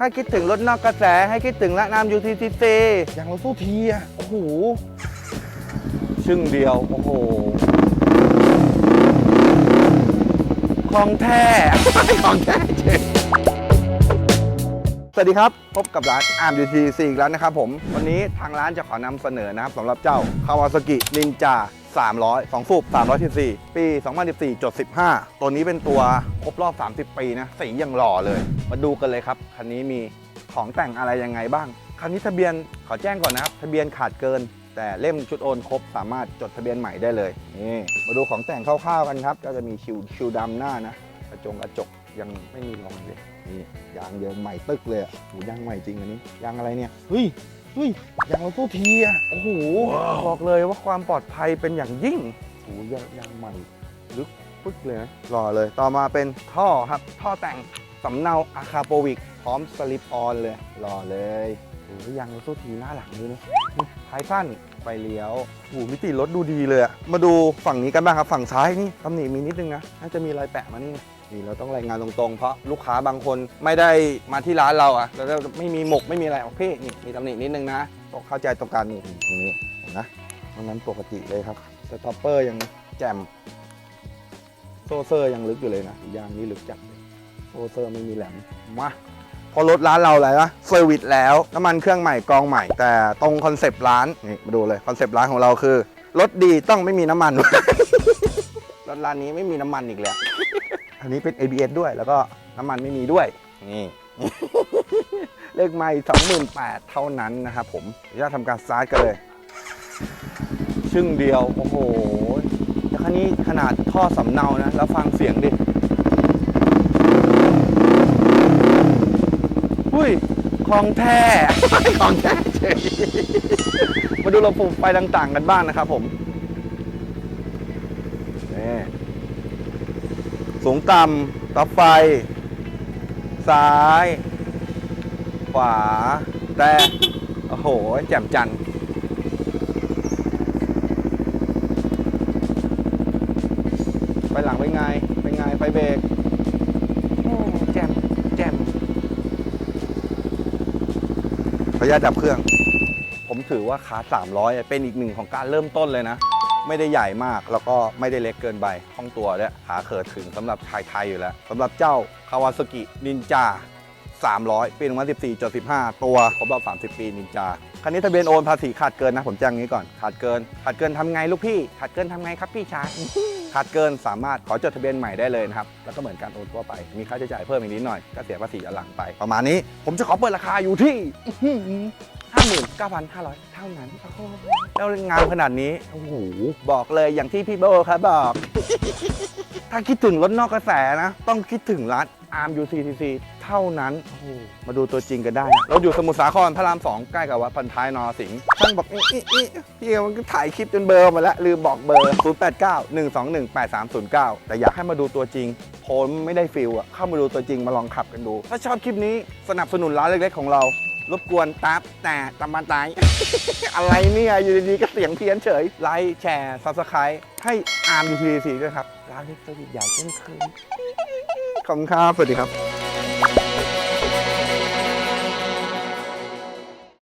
ถ้าคิดถึงรถนอกกระแสให้คิดถึงละนาม UTCC อย่างรถสู้ทีอะ โอ้โห ชึ่งเดียว โอ้โห ของแท้ ของแท้เจ๋งสวัสดีครับ พบกับร้าน Arm UTCC อีกแล้วนะครับผม วันนี้ทางร้านจะขอนำเสนอนะครับสำหรับเจ้า Kawasaki Ninja 300 2ฟูบ314 ปี 2014จด15 ตัวนี้เป็นตัวครบรอบ 30 ปีนะสียังหล่อเลย มาดูกันเลยครับ คันนี้มีของแต่งอะไรยังไงบ้าง คันนี้ทะเบียนขอแจ้งก่อนนะครับ ทะเบียนขาดเกิน แต่เล่มชุดโอนครบสามารถจดทะเบียนใหม่ได้เลยนี่มาดูของแต่งคร่าวๆกันครับ ก็จะมีชิวชิวดำหน้านะกระจงกระจกยังไม่มีรอยเลยนี่ยางเดียิมใหม่ตึกเลยอะโหยางใหม่จริงอันนี้ยางอะไรเนี่ยเฮ้ย เฮ้ยยางรถตู้ทีอะโอ้โหบอกเลยว่าความปลอดภัยเป็นอย่างยิ่งโอ้โหยางยางใหม่ลึกปึ๊กเลยนะรอเลย ต่อมาเป็นท่อครับ ท่อแต่งสำเนาอาคาโปวิก พร้อมสลิปออนเลยรอเลย โอ้โหยางรถตู้ทีหน้าหลังเลยนะนี่ท้ายสั้นไฟเลี้ยวโอ้มิติรถดูดีเลยอะมาดูฝั่งนี้กันบ้างครับ ฝั่งซ้ายนี่ตำหนิมีนิดนึงนะ น่าจะมีรอยแปะมานี่นะนี่เราต้องรายงานตรงๆ เพราะลูกค้าบางคนไม่ได้มาที่ร้านเราอะแล้วไม่มีหมกไม่มีอะไรโอเคนี่มีตำหนินิดนึงนะต้องเข้าใจตรงกันนี่ตรงนี้เห็นนะตรงนั้นปกติเลยครับสต็อปเปอร์ยังแจ่มโซเซอร์ยังลึกอยู่เลยนะยางนี่ลึกจัดเลยโซเซอร์ไม่มีแหลมมา พอรถร้านเราอะไรวะเซอร์วิสแล้วน้ำมันเครื่องใหม่กองใหม่ แต่ตรงคอนเซปต์ร้านนี่มาดูเลยคอนเซปต์ร้านของเราคือรถดีต้องไม่มีน้ำมัน รถร้านนี้ไม่มีน้ำมันอีกแล้วอันนี้เป็น ABS ด้วย แล้วก็น้ำมันไม่มีด้วยนี่เลขไม่28,000เท่านั้นนะครับผมเดี๋ยวจะทำการสตาร์ทกันเลยชึ่งเดียว โอ้โหแต่คันนี้ขนาดท่อสำเนานะ แล้วฟังเสียงดิ ยของแท้ ของแท้เฉยมาดูระบบไฟต่าง ๆ กันบ้างนะครับผมนี่สูงต่ำตับไฟ ซ้าย ขวา แต่ โอ้โห แจ่มจันทร์ไปหลังเป็นไง เป็นไง ไฟเบรกโอ้แจ่มแจ่มข ออนุญาตดับเครื่อง ผมถือว่าขา300 เป็นอีกหนึ่งของการเริ่มต้นเลยนะ ไม่ได้ใหญ่มากแล้วก็ไม่ได้เล็กเกินไปห้องตัวด้วยขาเขิดถึงสำหรับชายไทยอยู่แล้วสำหรับเจ้าคาวาซากินินจา300 ปี2014.15 ตัวครบรอบ 30 ปีนินจา คันนี้ทะเบียนโอนภาษีขาดเกินนะ ผมแจ้งอย่างนี้ก่อน ขาดเกิน ขาดเกินทำไงลูกพี่ ขาดเกินทำไงครับพี่ชาย ขาดเกินสามารถขอจดทะเบียนใหม่ได้เลยนะครับ แล้วก็เหมือนการโอนทั่วไป มีค่าใช้จ่ายเพิ่มอีกนิดหน่อย ก็เสียภาษีย้อนหลังไป ประมาณนี้ ผมจะขอเปิดราคาอยู่ที่ 59,500 เท่านั้นโอ้โหแล้วงามขนาดนี้ โอ้โห บอกเลยอย่างที่พี่โบครับบอก ถ้าคิดถึงรถนอกกระแสนะ ต้องคิดถึงร้าน Arm UCCC เท่านั้นโอ้โหมาดูตัวจริงกันได้นะเราอยู่สมุทรสาครพระรามสองใกล้กับวัดพันท้ายนรสิงห์ท่านบอกอีอีอีพี่มันก็ถ่ายคลิปจนเบลอร์มาแล้วลืมบอกเบอร์ 089 121 8309 แต่อยากให้มาดูตัวจริง ผมไม่ได้ฟิลอะเข้ามาดูตัวจริงมาลองขับกันดู ถ้าชอบคลิปนี้สนับสนุนร้านเล็กๆของเรา รบกวนตับแต่ตำมาตาย อะไรเนี่ย อยู่ดีๆก็เสียงเพี้ยนเฉย ไลค์แชร์ซับสไครต์ให้อาร์มยูทีซีด้วยครับร้านเล็กสวิตใหญ่เช่นเคยขอบคุณครับ สวัสดีครับ